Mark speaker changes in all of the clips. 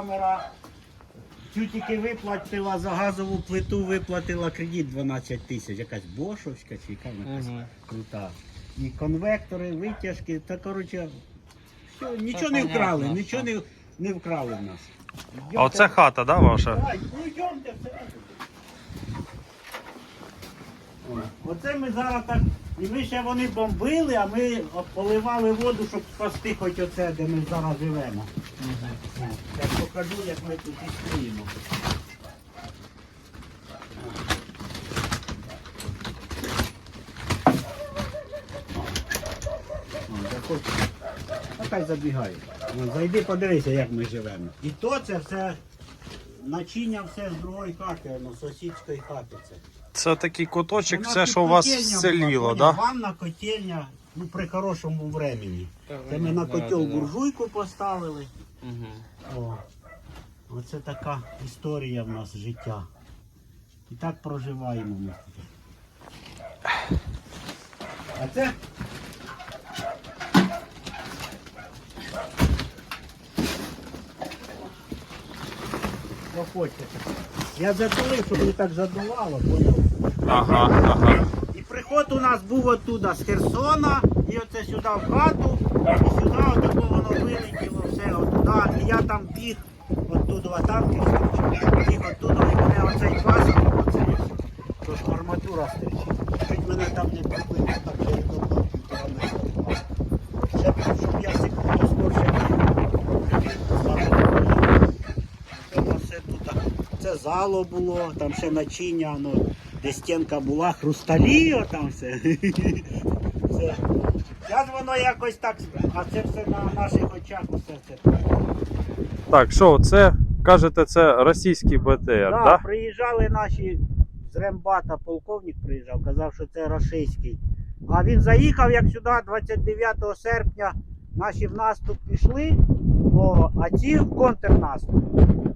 Speaker 1: Камера цю тільки виплатила за газову плиту, виплатила кредит 12 тисяч. Якась бошовська чи яка вона якась крута. І конвектори, витяжки, та коротше, все, нічого не
Speaker 2: понятно,
Speaker 1: вкрали,
Speaker 2: що.
Speaker 1: нічого не, не вкрали в нас.
Speaker 3: А оце хата, да, ваша?
Speaker 1: Давай, ну йдемте. О, Оце ми зараз так. І ми ще вони бомбили, а ми поливали воду, щоб спасти хоч оце, де ми зараз живемо. Я покажу, як ми тут існуємо. Хай забігає. Зайди, подивися, як ми живемо. І то це все начиння все з другої хати, ну, сусідської хати це.
Speaker 3: Це такий куточок, все, що у вас селіло, да?
Speaker 1: Ванна, котельня, ну при хорошому времені. Це ми на котел буржуйку поставили. О, оце така історія в нас життя. І так проживаємо ми. тут. А це. Проходьте. Я затулив, щоб не так задувало, поняв?
Speaker 3: Ага, ага.
Speaker 1: І приход у нас був оттуда з Херсона, і оце сюди в хату, і сюди отако воно вилетіло все оттуда. І я там біг оттуда танки, біг оттуда, і мене оцей пасок, оце то ж арматура стерчить. Чуть мене там не прибило, так через одного півтора метра. Ще б, щоб я секунду скорше Це у нас все тут. Це зало було, там ще начиння, ну, де стінка була, хрусталі, там все. все. Зараз воно якось так, а це все на наших очах усе це.
Speaker 3: Так, що, це, кажете, це російський БТР,
Speaker 1: Да,
Speaker 3: да?
Speaker 1: Приїжджали наші з Рембата, полковник приїжджав, казав, що це рашистський. А він заїхав як сюди 29 серпня. Наші в наступ пішли, о, а ці в контрнаступ.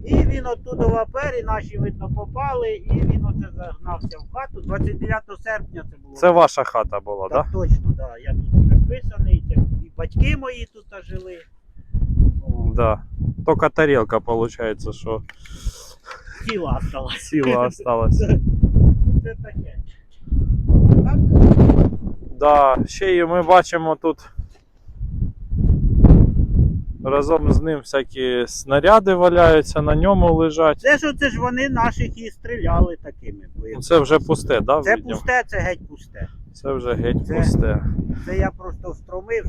Speaker 1: І він оттуда в апері, наші видно попали, і він оце загнався в хату. 29 серпня це було.
Speaker 3: Це ваша хата була,
Speaker 1: так?
Speaker 3: да?
Speaker 1: точно, да. Я тут приписаний, це і батьки мої тут жили. О,
Speaker 3: Да. Тільки тарілка, виходить, що
Speaker 1: Тіла осталось.
Speaker 3: сіла осталась.
Speaker 1: Це таке. Так?
Speaker 3: Да, ще і ми бачимо тут разом з ним всякі снаряди валяються, на ньому лежать.
Speaker 1: Це ж оце ж вони наших і стріляли такими.
Speaker 3: Ну, Це вже пусте, да?
Speaker 1: Це
Speaker 3: видимо?
Speaker 1: пусте, це геть пусте.
Speaker 3: Це вже геть
Speaker 1: Це-
Speaker 3: пусте.
Speaker 1: Це я просто встромив.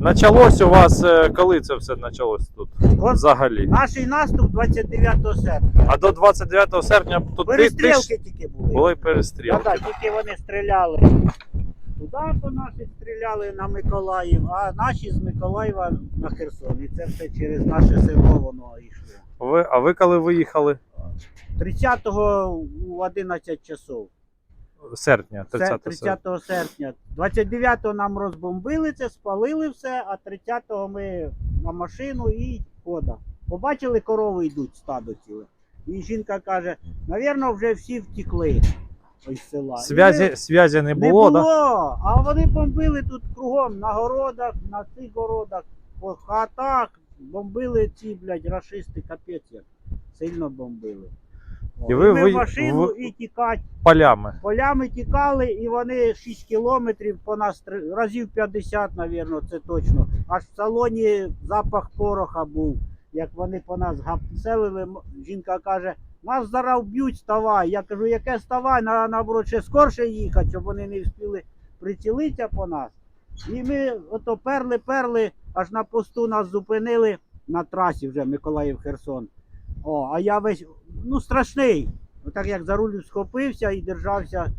Speaker 3: Началось у вас, е, коли це все почалось тут?
Speaker 1: От
Speaker 3: Взагалі.
Speaker 1: Наш наступ 29 серпня.
Speaker 3: А до 29 серпня тут ти, ти
Speaker 1: Перестрілки тільки були.
Speaker 3: були
Speaker 1: Да,
Speaker 3: перестрілки.
Speaker 1: да, тільки вони стріляли. Туди по наші стріляли на Миколаїв, а наші з Миколаєва на Херсон. І це все через наше село воно йшло.
Speaker 3: Ви, а ви коли виїхали?
Speaker 1: 30-го у 11 часов.
Speaker 3: Серпня,
Speaker 1: Це
Speaker 3: 30
Speaker 1: 30 серпня. 29-го нам розбомбили це, спалили все, а 30-го ми на машину і хода. Побачили, корови йдуть, стадо ціле. І жінка каже: навірно, вже всі втекли із села.
Speaker 3: Связі, связі не
Speaker 1: не
Speaker 3: було,
Speaker 1: було,
Speaker 3: да?
Speaker 1: а вони бомбили тут кругом, на городах, на цих городах, по хатах. Бомбили ці, блядь, рашисти, капець як. Сильно бомбили.
Speaker 3: І ви
Speaker 1: ми
Speaker 3: ви-
Speaker 1: в машину
Speaker 3: ви-
Speaker 1: і тікать.
Speaker 3: Полями.
Speaker 1: Полями тікали, і вони 6 кілометрів по нас три- разів 50, навірно, це точно. Аж в салоні запах пороха був. Як вони по нас гапселили, м- жінка каже, нас зараз вб'ють, ставай. Я кажу, яке ставай, на наоборот, ще скорше їхати, щоб вони не встигли прицілитися по нас. І ми ото перли, перли, аж на посту нас зупинили на трасі вже Миколаїв-Херсон. О, а я весь, ну страшний. Отак як за руль схопився і держався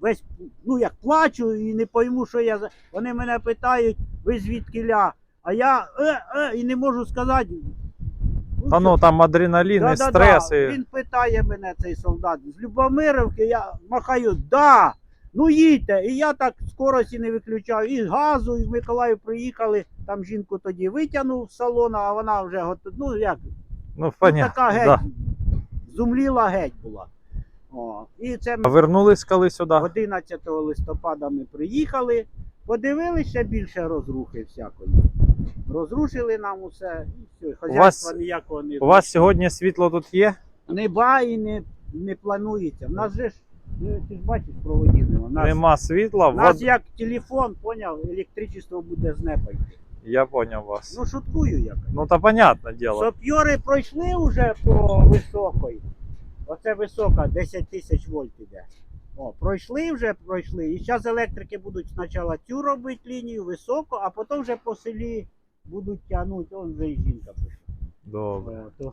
Speaker 1: весь, ну як плачу і не пойму, що я. Вони мене питають, ви звідкиля? А я е, е, і не можу сказати.
Speaker 3: Та ну там адреналін, і стрес. І...
Speaker 1: Він питає мене, цей солдат, з Любомировки, я махаю, да, ну їдьте. І я так скорості не виключав. І газу, і в Миколаїв приїхали, там жінку тоді витягнув з салону, а вона вже готова, ну як,
Speaker 3: Ну,
Speaker 1: ну,
Speaker 3: понятно.
Speaker 1: така геть,
Speaker 3: Да.
Speaker 1: зумліла геть була. О, і це
Speaker 3: А вернулись коли сюди?
Speaker 1: 11 листопада ми приїхали, подивилися більше розрухи всякої. Розрушили нам усе, і все.
Speaker 3: вас-
Speaker 1: Хазяйства ніякого не
Speaker 3: У вас сьогодні світло тут є?
Speaker 1: не ба і не, не планується. У нас же ж, ну, ти ж бачиш, проводів нема. Нас,
Speaker 3: Нема світла,
Speaker 1: у нас
Speaker 3: вод...
Speaker 1: як телефон, поняв, електричество буде з неба йти.
Speaker 3: я поняв вас.
Speaker 1: Ну шуткую якось.
Speaker 3: Ну та понятне діло.
Speaker 1: Сапьори пройшли вже по високій. Оце висока, 10 тисяч вольт іде. О, пройшли вже, пройшли. І зараз електрики будуть спочатку цю робити лінію високу, а потім вже по селі будуть тягнути. Он вже і жінка пише.
Speaker 3: Добре.
Speaker 1: О, то,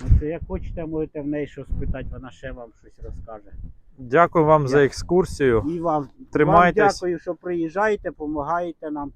Speaker 1: ну, це як хочете, можете в неї щось спитати, вона ще вам щось розкаже.
Speaker 3: Дякую вам за екскурсію.
Speaker 1: І вам, вам
Speaker 3: Тримайтесь.
Speaker 1: дякую, що приїжджаєте, допомагаєте нам.